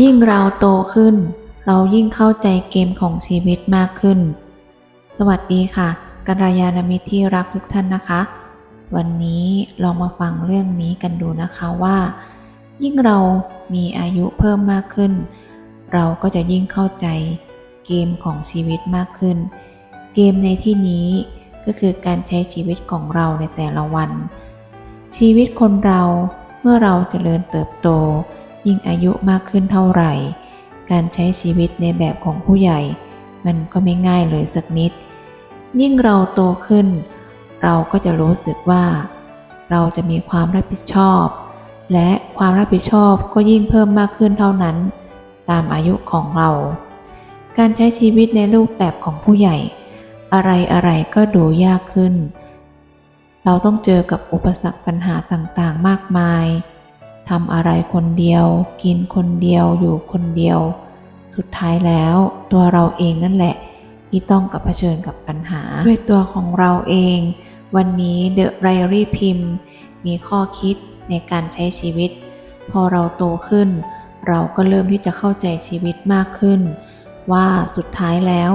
ยิ่งเราโตขึ้น เรายิ่งเข้าใจเกมของชีวิตมากขึ้น สวัสดีค่ะกัลยาณมิตรที่รักทุกท่านนะคะ วันนี้ลองมาฟังเรื่องนี้กันดูนะคะว่า ยิ่งเรามีอายุเพิ่มมากขึ้น เราก็จะยิ่งเข้าใจเกมของชีวิตมากขึ้น เกมในที่นี้ก็คือการใช้ชีวิตของเราในแต่ละวัน ชีวิตคนเราเมื่อเราจเจริญเติบโต ยิ่งอายุมากขึ้นเท่าไหร่ การใช้ชีวิตในแบบของผู้ใหญ่ มันก็ไม่ง่ายเลยสักนิด ยิ่งเราโตขึ้น เราก็จะรู้สึกว่า เราจะมีความรับผิดชอบ และความรับผิดชอบก็ยิ่งเพิ่มมากขึ้นเท่านั้น ตามอายุของเรา การใช้ชีวิตในรูปแบบของผู้ใหญ่ อะไรอะไรก็ดูยากขึ้น เราต้องเจอกับอุปสรรคปัญหาต่างๆ มากมาย ทำอะไรคนเดียว กินคนเดียวอยู่คนเดียว สุดท้ายแล้วตัวเราเองนั่นแหละ ที่ต้องกับเผชิญกับปัญหา ด้วยตัวของเราเอง วันนี้เดอะไรรี่พิมพ์ มีข้อคิดในการใช้ชีวิต พอเราโตขึ้น เราก็เริ่มที่จะเข้าใจชีวิตมากขึ้น ว่าสุดท้ายแล้ว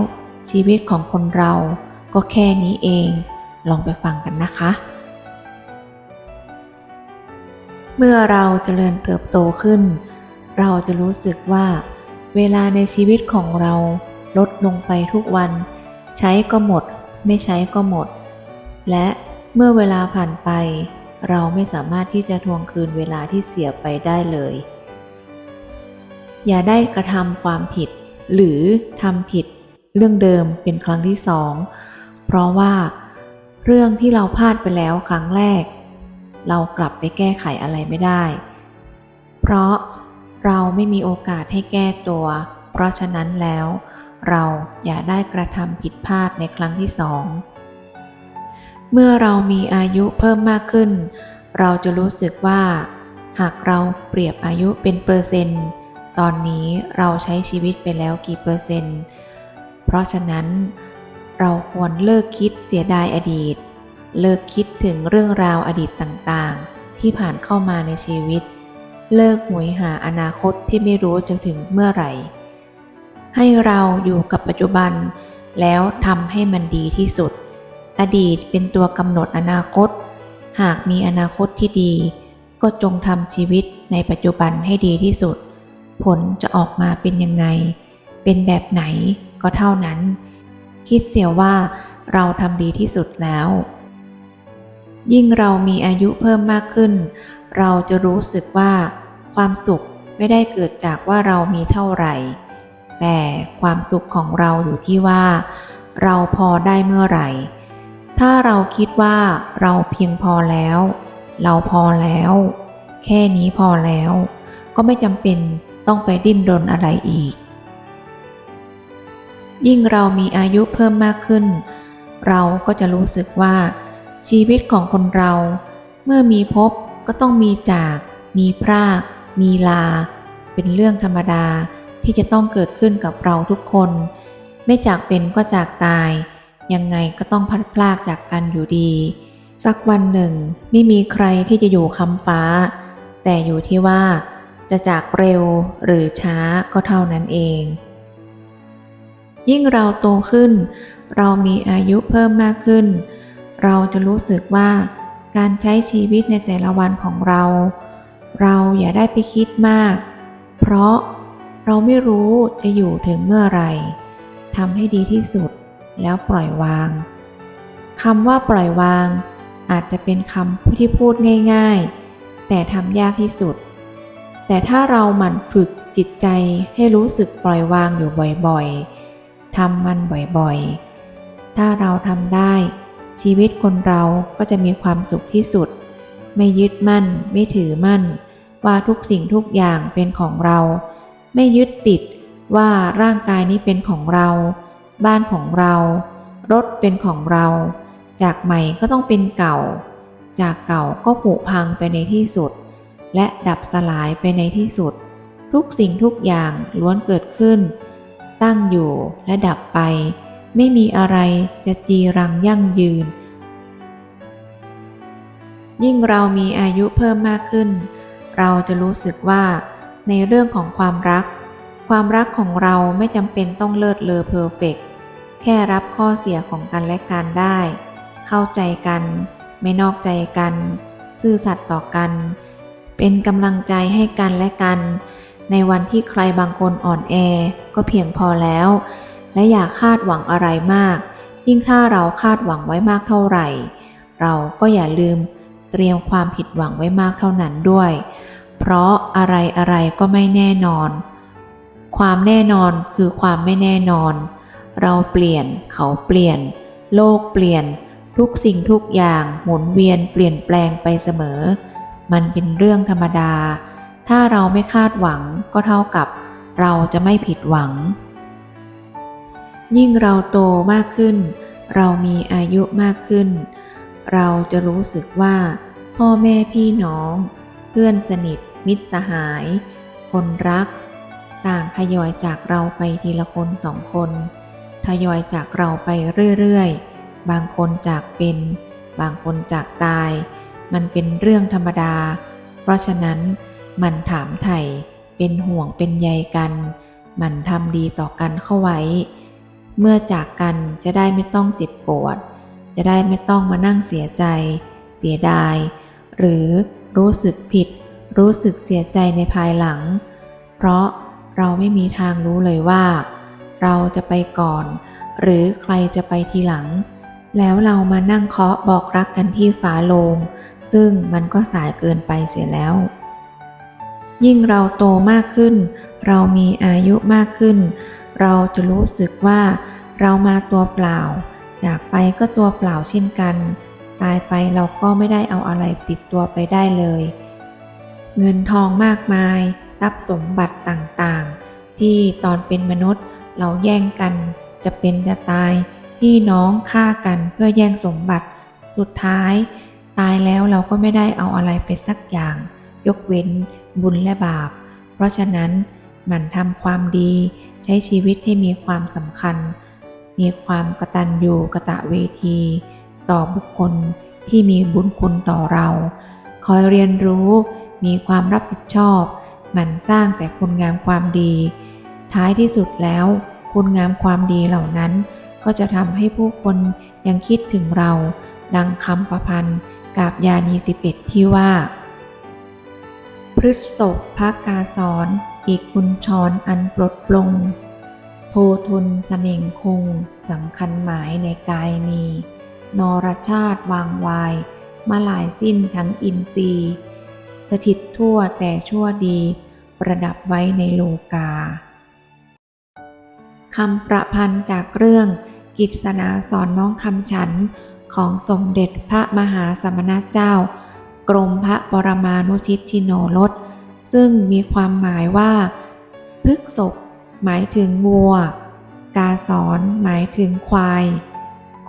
ชีวิตของคนเราก็แค่นี้เอง ลองไปฟังกันนะคะ เมื่อเราจเจริญเติบโตขึ้น เราจะรู้สึกว่า เวลาในชีวิตของเราลดลงไปทุกวัน ใช้ก็หมด ไม่ใช้ก็หมด และเมื่อเวลาผ่านไป เราไม่สามารถที่จะทวงคืนเวลาที่เสียไปได้เลย อย่าได้กระทำความผิด หรือทำผิด เรื่องเดิมเป็นครั้งที่สองเพราะว่า เรื่องที่เราพลาดไปแล้วครั้งแรก เรากลับไปแก้ไขอะไรไม่ได้ เพราะเราไม่มีโอกาสให้แก้ตัว เพราะฉะนั้นแล้ว เราอย่าได้กระทำผิดพลาดในครั้งที่สอง เมื่อเรามีอายุเพิ่มมากขึ้น เราจะรู้สึกว่า หากเราเปรียบอายุเป็นเปอร์เซ็นต์ตอนนี้เราใช้ชีวิตไปแล้วกี่เปอร์เซ็นต์ เพราะฉะนั้น เราควรเลิกคิดเสียดายอดีต เลิกคิดถึงเรื่องราวอดีตต่างๆ ที่ผ่านเข้ามาในชีวิต เลิกหวยหาอนาคตที่ไม่รู้จะถึงเมื่อไหร่ ให้เราอยู่กับปัจจุบัน แล้วทำให้มันดีที่สุด อดีตเป็นตัวกำหนดอนาคต หากมีอนาคตที่ดี ก็จงทำชีวิตในปัจจุบันให้ดีที่สุด ผลจะออกมาเป็นยังไง เป็นแบบไหนก็เท่านั้น คิดเสียว่าเราทำดีที่สุดแล้ว ยิ่งเรามีอายุเพิ่มมากขึ้น เราจะรู้สึกว่า ความสุขไม่ได้เกิดจากว่าเรามีเท่าไหร่ แต่ความสุขของเราอยู่ที่ว่า เราพอได้เมื่อไหร่ ถ้าเราคิดว่าเราเพียงพอแล้ว เราพอแล้ว แค่นี้พอแล้ว ก็ไม่จำเป็นต้องไปดิ้นรนอะไรอีก ยิ่งเรามีอายุเพิ่มมากขึ้น เราก็จะรู้สึกว่า ชีวิตของคนเรา เมื่อมีพบก็ต้องมีจาก มีพราก มีลา เป็นเรื่องธรรมดาที่จะต้องเกิดขึ้นกับเราทุกคน ไม่จากเป็นก็จากตาย ยังไงก็ต้องพัดพลากจากกันอยู่ดี สักวันหนึ่ง ไม่มีใครที่จะอยู่คำฟ้า แต่อยู่ที่ว่า จะจากเร็วหรือช้าก็เท่านั้นเอง ยิ่งเราโตขึ้น เรามีอายุเพิ่มมากขึ้น เราจะรู้สึกว่าการใช้ชีวิตในแต่ละวันของเรา เราอย่าได้ไปคิดมาก เพราะเราไม่รู้จะอยู่ถึงเมื่อไหร่ทำให้ดีที่สุดแล้วปล่อยวางคำว่าปล่อยวาง อาจจะเป็นคำที่พูดง่าย ๆ แต่ทำยากที่สุด แต่ถ้าเราหมั่นฝึกจิตใจให้รู้สึกปล่อยวางอยู่บ่อยๆทำมันบ่อยๆ ถ้าเราทำได้ ชีวิตคนเราก็จะมีความสุขที่สุด ไม่ยึดมั่น ไม่ถือมั่น ว่าทุกสิ่งทุกอย่างเป็นของเรา ไม่ยึดติดว่าร่างกายนี้เป็นของเรา บ้านของเรา รถเป็นของเรา จากใหม่ก็ต้องเป็นเก่า จากเก่าก็ผุพังไปในที่สุด และดับสลายไปในที่สุด ทุกสิ่งทุกอย่างล้วนเกิดขึ้น ตั้งอยู่และดับไป ไม่มีอะไรจะจีรังยั่งยืน ยิ่งเรามีอายุเพิ่มมากขึ้น เราจะรู้สึกว่า ในเรื่องของความรัก ความรักของเราไม่จำเป็นต้องเลิศเลอเพอร์เฟกต์แค่รับข้อเสียของกันและกันได้ เข้าใจกัน ไม่นอกใจกัน ซื่อสัตย์ต่อกัน เป็นกำลังใจให้กันและกัน ในวันที่ใครบางคนอ่อนแอก็เพียงพอแล้ว และอย่าคาดหวังอะไรมาก ยิ่งถ้าเราคาดหวังไว้มากเท่าไหร่ เราก็อย่าลืมเตรียมความผิดหวังไว้มากเท่านั้นด้วย เพราะอะไรอะไรก็ไม่แน่นอน ความแน่นอนคือความไม่แน่นอน เราเปลี่ยนเขาเปลี่ยน โลกเปลี่ยน ทุกสิ่งทุกอย่างหมุนเวียนเปลี่ยนแปลงไปเสมอ มันเป็นเรื่องธรรมดา ถ้าเราไม่คาดหวังก็เท่ากับเราจะไม่ผิดหวัง ยิ่งเราโตมากขึ้น เรามีอายุมากขึ้น เราจะรู้สึกว่า พ่อแม่พี่น้อง เพื่อนสนิท มิตรสหาย คนรัก ต่างทยอยจากเราไปทีละคนสองคน ทยอยจากเราไปเรื่อยๆ บางคนจากเป็น บางคนจากตาย มันเป็นเรื่องธรรมดา เพราะฉะนั้นมันถามไถ่เป็นห่วงเป็นใยกัน มันทำดีต่อกันเข้าไว้ เมื่อจากกันจะได้ไม่ต้องเจ็บปวด จะได้ไม่ต้องมานั่งเสียใจ เสียดาย หรือรู้สึกผิด รู้สึกเสียใจในภายหลัง เพราะเราไม่มีทางรู้เลยว่า เราจะไปก่อน หรือใครจะไปทีหลัง แล้วเรามานั่งเคาะบอกรักกันที่ฝาโลง ซึ่งมันก็สายเกินไปเสียแล้ว ยิ่งเราโตมากขึ้น เรามีอายุมากขึ้น เราจะรู้สึกว่าเรามาตัวเปล่า จากไปก็ตัวเปล่าเช่นกัน ตายไปเราก็ไม่ได้เอาอะไรติดตัวไปได้เลย เงินทองมากมาย ทรัพย์สมบัติต่างๆ ที่ตอนเป็นมนุษย์เราแย่งกัน จะเป็นจะตายพี่น้องฆ่ากันเพื่อแย่งสมบัติ สุดท้าย ตายแล้วเราก็ไม่ได้เอาอะไรไปสักอย่าง ยกเว้นบุญและบาป เพราะฉะนั้นหมั่นทำความดี ใช้ชีวิตให้มีความสำคัญ มีความกตัญญูกะตะเวที ต่อบุคคลที่มีบุญคุณต่อเรา คอยเรียนรู้ มีความรับผิดชอบ หมั่นสร้างแต่คุณงามความดี ท้ายที่สุดแล้ว คุณงามความดีเหล่านั้น ก็จะทำให้ผู้คนยังคิดถึงเรา ดังคำประพันธ์กาบยานีสิบเอ็ดที่ว่า พฤษศกพระกาสอน อีกคุณชรอันปลดปลง โพทุนเสน่งคงสำคัญหมายในกายมี นรชาติวางวาย มาลายสิ้นทั้งอินทรีย์ สถิตทั่วแต่ชั่วดี ประดับไว้ในโลกาคำประพันธ์จากเรื่องกิจสนาสอนน้องคำฉันของสมเด็จพระมหาสมณเจ้า กรมพระปรมานุชิตชิโนรส ซึ่งมีความหมายว่าพฤกษกหมายถึงวัว กาสอนหมายถึงควาย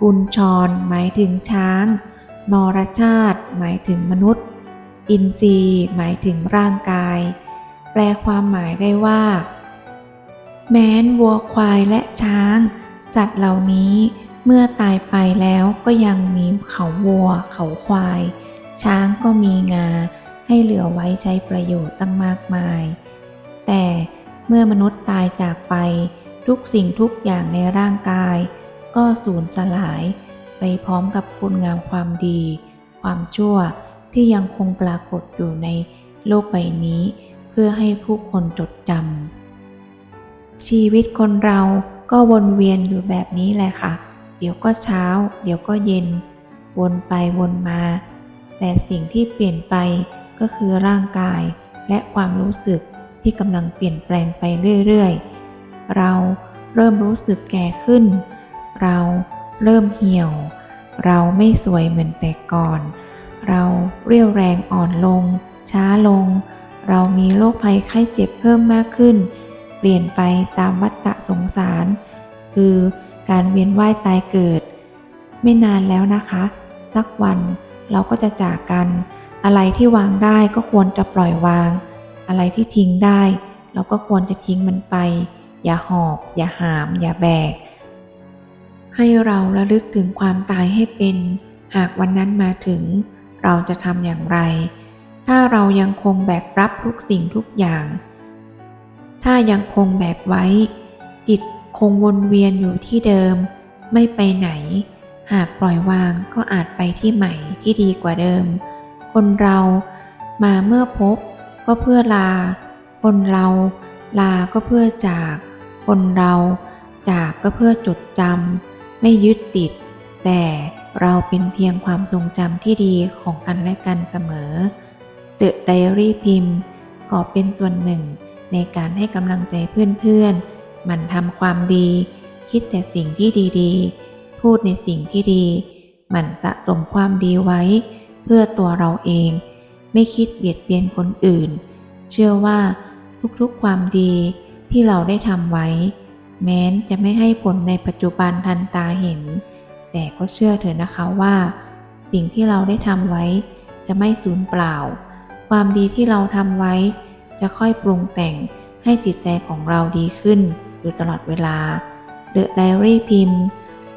กุญชรหมายถึงช้าง นรชาติ หมายถึงมนุษย์ อินทรีย์หมายถึงร่างกาย แปลความหมายได้ว่า แม้นวัวควายและช้าง สัตว์เหล่านี้เมื่อตายไปแล้วก็ยังมีเขาวัว เขาควาย ช้างก็มีงา ให้เหลือไว้ใช้ประโยชน์ตั้งมากมาย แต่เมื่อมนุษย์ตายจากไป ทุกสิ่งทุกอย่างในร่างกาย ก็สูญสลายไปพร้อมกับคุณงามความดี ความชั่วที่ยังคงปรากฏอยู่ในโลกใบนี้ เพื่อให้ผู้คนจดจำชีวิตคนเราก็วนเวียนอยู่แบบนี้แหละค่ะ เดี๋ยวก็เช้า เดี๋ยวก็เย็น วนไปวนมา แต่สิ่งที่เปลี่ยนไป ก็คือร่างกายและความรู้สึกที่กำลังเปลี่ยนแปลงไปเรื่อยๆ เราเริ่มรู้สึกแก่ขึ้น เราเริ่มเหี่ยว เราไม่สวยเหมือนแต่ก่อน เราเรียวแรงอ่อนลง ช้าลง เรามีโรคภัยไข้เจ็บเพิ่มมากขึ้น เปลี่ยนไปตามวัฏฏะสงสาร คือการเวียนว่ายตายเกิด ไม่นานแล้วนะคะ สักวันเราก็จะจากกัน อะไรที่วางได้ก็ควรจะปล่อยวาง อะไรที่ทิ้งได้ เราก็ควรจะทิ้งมันไป อย่าหอบ อย่าหาม อย่าแบก ให้เราระลึกถึงความตายให้เป็น หากวันนั้นมาถึง เราจะทำอย่างไร ถ้าเรายังคงแบกรับทุกสิ่งทุกอย่าง ถ้ายังคงแบกไว้ จิตคงวนเวียนอยู่ที่เดิม ไม่ไปไหน หากปล่อยวางก็อาจไปที่ใหม่ที่ดีกว่าเดิม คนเรามาเมื่อพบก็เพื่อลา คนเราลาก็เพื่อจาก คนเราจากก็เพื่อจดจำไม่ยึดติด แต่เราเป็นเพียงความทรงจำที่ดีของกันและกันเสมอ The Diary พิมพ์ก็เป็นส่วนหนึ่งในการให้กำลังใจเพื่อนๆ มันทำความดี คิดแต่สิ่งที่ดีๆ พูดในสิ่งที่ดี มันสะสมความดีไว้ พื่อตัวเราเอง ไม่คิดเบียดเบียนคนอื่น เชื่อว่าทุกๆความดีที่เราได้ทำไว้ แม้นจะไม่ให้ผลในปัจจุบันทันตาเห็น แต่ก็เชื่อเถอะนะคะว่า สิ่งที่เราได้ทำไว้ จะไม่สูญเปล่า ความดีที่เราทำไว้ จะค่อยปรุงแต่งให้จิตใจของเราดีขึ้น อยู่ตลอดเวลา The Diary พิมพ์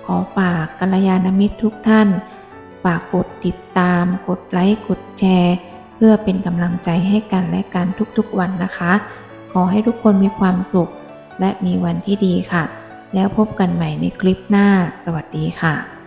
ขอฝากกัลยาณมิตรทุกท่าน ฝากกดติดตาม กดไลค์ กดแชร์ เพื่อเป็นกำลังใจให้กันและกันทุกๆวันนะคะ ขอให้ทุกคนมีความสุข และมีวันที่ดีค่ะ แล้วพบกันใหม่ในคลิปหน้า สวัสดีค่ะ